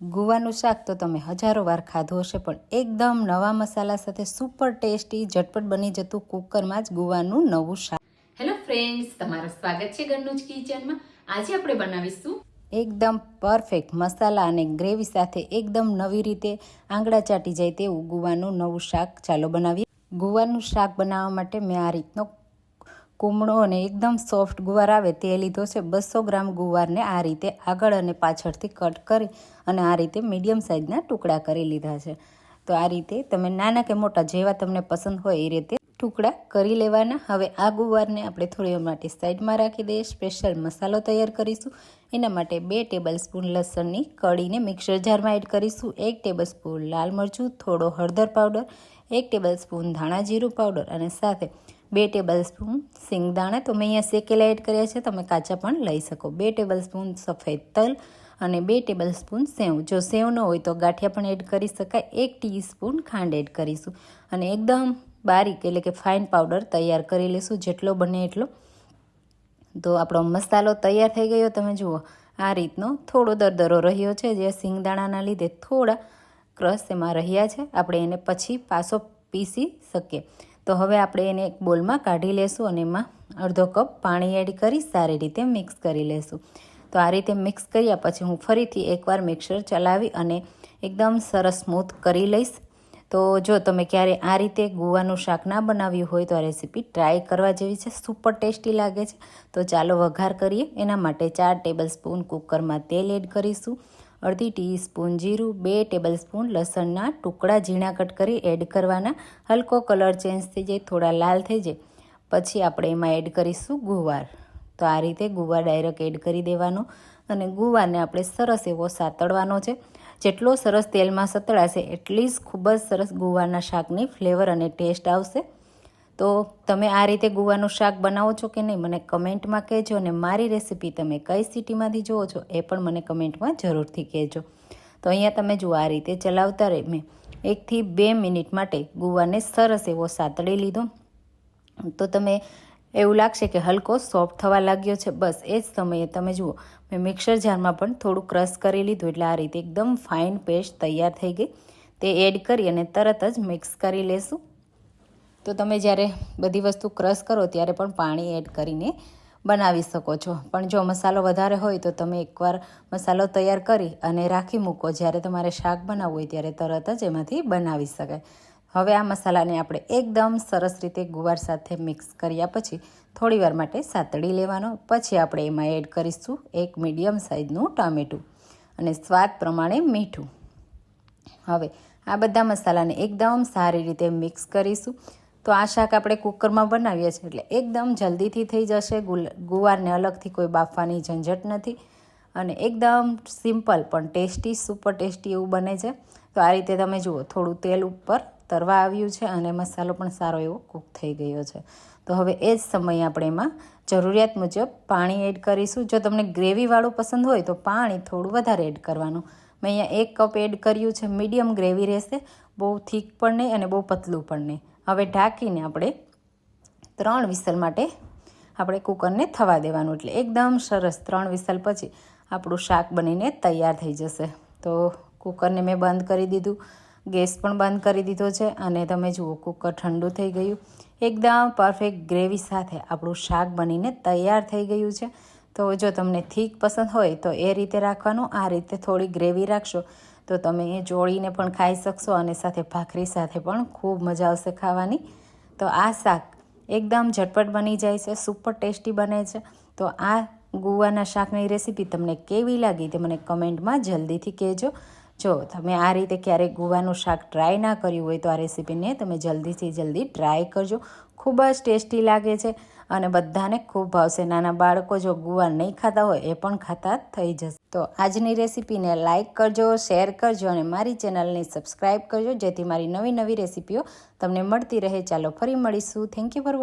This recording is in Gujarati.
ગુવાનું શાક તો તમે હજારો વાર ખાધું હશે પણ એકદમ નવા મસાલા સાથે સુપર ટેસ્ટી ઝટપટ બની જતું કુકરમાં જ ગુવાનું નવું શાક. હેલો ફ્રેન્ડ્સ તમારું સ્વાગત છે ઘરનું જ કિચનમાં. આજે આપણે બનાવીશું એકદમ પરફેક્ટ મસાલા અને ગ્રેવી સાથે એકદમ નવી રીતે આંગળા ચાટી જાય તેવું ગુવાનું નવું શાક. ચાલો બનાવીએ. ગુવાનું શાક બનાવવા માટે મેં આ રીતનો કુમળો અને એકદમ સોફ્ટ ગુવાર આવે તે લીધો છે બસો ગ્રામ ગુવારને આ રીતે આગળ અને પાછળથી કટ કરી અને આ રીતે મીડિયમ સાઇઝના ટુકડા કરી લીધા છે. તો આ રીતે તમે નાના કે મોટા જેવા તમને પસંદ હોય એ રીતે ટુકડા કરી લેવાના. હવે આ ગુવારને આપણે થોડી માટે સાઈડમાં રાખી દઈએ. સ્પેશિયલ મસાલો તૈયાર કરીશું. એના માટે બે ટેબલ સ્પૂન લસણની કળીને મિક્સર જારમાં એડ કરીશું. એક ટેબલ સ્પૂન લાલ મરચું, થોડો હળદર પાવડર, એક ટેબલ સ્પૂન ધાણા જીરું પાવડર અને સાથે બે ટેબલ સ્પૂન સિંગદાણા, તો મેં અહીંયા શેકેલા એડ કર્યા છે, તમે કાચા પણ લઈ શકો. બે ટેબલ સ્પૂન સફેદ તલ અને બે ટેબલ સ્પૂન સેવ. જો સેવ ન હોય તો ગાંઠિયા પણ એડ કરી શકાય. એક ટીસ્પૂન ખાંડ એડ કરીશું અને એકદમ બારીક એટલે કે ફાઇન પાવડર તૈયાર કરી લઈશું, જેટલો બને એટલો. તો આપણો મસાલો તૈયાર થઈ ગયો. તમે જુઓ, આ રીતનો થોડો દરદરો રહ્યો છે. જે સિંગદાણાના લીધે થોડા ક્રશ એમાં રહ્યા છે. આપણે એને પછી પાછો પીસી શકીએ. તો હવે આપણે એને એક બોલમાં કાઢી લેશું અને એમાં અડધો કપ પાણી એડ કરી સારી રીતે મિક્સ કરી લેશું. તો આ રીતે મિક્સ કર્યા પછી હું ફરીથી એકવાર મિક્સર ચલાવી અને એકદમ સરસ સ્મૂથ કરી લઈશ. તો જો તમે ક્યારે આ રીતે ગુવાનું શાક ના બનાવ્યું હોય તો આ રેસીપી ટ્રાય કરવા જેવી છે, સુપર ટેસ્ટી લાગે છે. તો ચાલો વઘાર કરીએ. એના માટે ચાર ટેબલ સ્પૂન કુકરમાં તેલ એડ કરીશું. અડધી ટીસ્પૂન જીરું, બે ટેબલ સ્પૂન લસણના ટુકડા ઝીણા કટ કરી એડ કરવાના હલકો કલર ચેન્જ થઈ જાય, થોડા લાલ થઈ જાય. પછી આપણે એમાં એડ કરીશું ગુવાર. તો આ રીતે ગુવાર ડાયરેક્ટ એડ કરી દેવાનો અને ગુવારને આપણે સરસ એવો સાતળવાનો છે. જેટલો સરસ તેલમાં સતળાશે, એટલી જ ખૂબ જ સરસ ગુવારના શાકની ફ્લેવર અને ટેસ્ટ આવશે. તો તમે આ રીતે ગુવાનું શાક બનાવો છો કે નહીં, મને કમેન્ટમાં કહેજો અને મારી રેસીપી તમે કઈ સિટીમાંથી જુઓ છો એ પણ મને કમેન્ટમાં જરૂરથી કહેજો. તો અહીંયા તમે જુઓ, આ રીતે ચલાવતા રહે. મેં એકથી બે મિનિટ માટે ગુવાને સરસ એવો સાતળી લીધો. તો તમે એવું લાગશે કે હલકો સોફ્ટ થવા લાગ્યો છે. બસ એ જ સમયે તમે જુઓ, મેં મિક્સર જારમાં પણ થોડું ક્રશ કરી લીધું એટલે આ રીતે એકદમ ફાઇન પેસ્ટ તૈયાર થઈ ગઈ. તે એડ કરી અને તરત જ મિક્સ કરી લેશું. તો તમે જ્યારે બધી વસ્તુ ક્રશ કરો ત્યારે પણ પાણી એડ કરીને બનાવી શકો છો. પણ જો મસાલો વધારે હોય તો તમે એકવાર મસાલો તૈયાર કરી અને રાખી મૂકો. જ્યારે તમારે શાક બનાવવું હોય ત્યારે તરત જ એમાંથી બનાવી શકાય. હવે આ મસાલાને આપણે એકદમ સરસ રીતે ગુવાર સાથે મિક્સ કર્યા પછી થોડી વાર માટે સાતડી લેવાનો. પછી આપણે એમાં એડ કરીશું એક મીડિયમ સાઇઝનું ટામેટું અને સ્વાદ પ્રમાણે મીઠું. હવે આ બધા મસાલાને એકદમ સારી રીતે મિક્સ કરીશું. તો આ શાક આપણે કુકરમાં બનાવીએ છીએ એટલે એકદમ જલ્દીથી થઈ જશે. ગુવારને અલગથી કોઈ બાફવાની ઝંઝટ નથી અને એકદમ સિમ્પલ પણ ટેસ્ટી, સુપર ટેસ્ટી એવું બને છે. તો આ રીતે તમે જુઓ, થોડું તેલ ઉપર તરવા આવ્યું છે અને મસાલો પણ સારો એવો કૂક થઈ ગયો છે. તો હવે એ જ સમયે આપણે એમાં જરૂરિયાત મુજબ પાણી એડ કરીશું. જો તમને ગ્રેવીવાળું પસંદ હોય તો પાણી થોડું વધારે એડ કરવાનું. મેં અહીંયા એક કપ એડ કર્યું છે. મીડિયમ ગ્રેવી રહેશે. બહુ થીક પણ નહીં અને બહુ પતલું પણ નહીં. હવે ઢાંકીને આપણે ત્રણ વિસલ માટે આપણે કુકરને થવા દેવાનું. એટલે એકદમ સરસ ત્રણ વિસલ પછી આપણું શાક બનીને તૈયાર થઈ જશે. તો કુકરને મેં બંધ કરી દીધું. ગેસ પણ બંધ કરી દીધો છે અને તમે જુઓ કુકર ઠંડુ થઈ ગયું. એકદમ પરફેક્ટ ગ્રેવી સાથે આપણું શાક બનીને તૈયાર થઈ ગયું છે. તો જો તમને થીક પસંદ હોય તો એ રીતે રાખવાનું, આ રીતે થોડી ગ્રેવી રાખશો. તો તમે એ જોડીને પણ ખાઈ શકશો અને સાથે ભાખરી સાથે પણ ખૂબ મજા આવશે ખાવાની. તો આ શાક એકદમ ઝટપટ બની જાય છે, સુપર ટેસ્ટી બને છે. તો આ ગુવાના શાકની રેસીપી તમને કેવી લાગી તે મને કમેન્ટમાં જલ્દીથી કહેજો. જો તમે આ રીતે ક્યારેક ગુવાનું શાક ટ્રાય ના કર્યું હોય તો આ રેસીપીને તમે જલ્દીથી જલ્દી ટ્રાય કરજો. ખૂબ જ ટેસ્ટી લાગે છે અને બધાને ખૂબ ભાવશે. નાના બાળકો જો ગુવા નહીં ખાતા હોય એ પણ ખાતા થઈ જશે. તો આજની રેસીપીને લાઇક કરજો શેર કરજો અને મારી ચેનલને સબસ્ક્રાઈબ કરજો જેથી મારી નવી નવી રેસીપીઓ તમને મળતી રહે. ચાલો ફરી મળીશું. Thank you for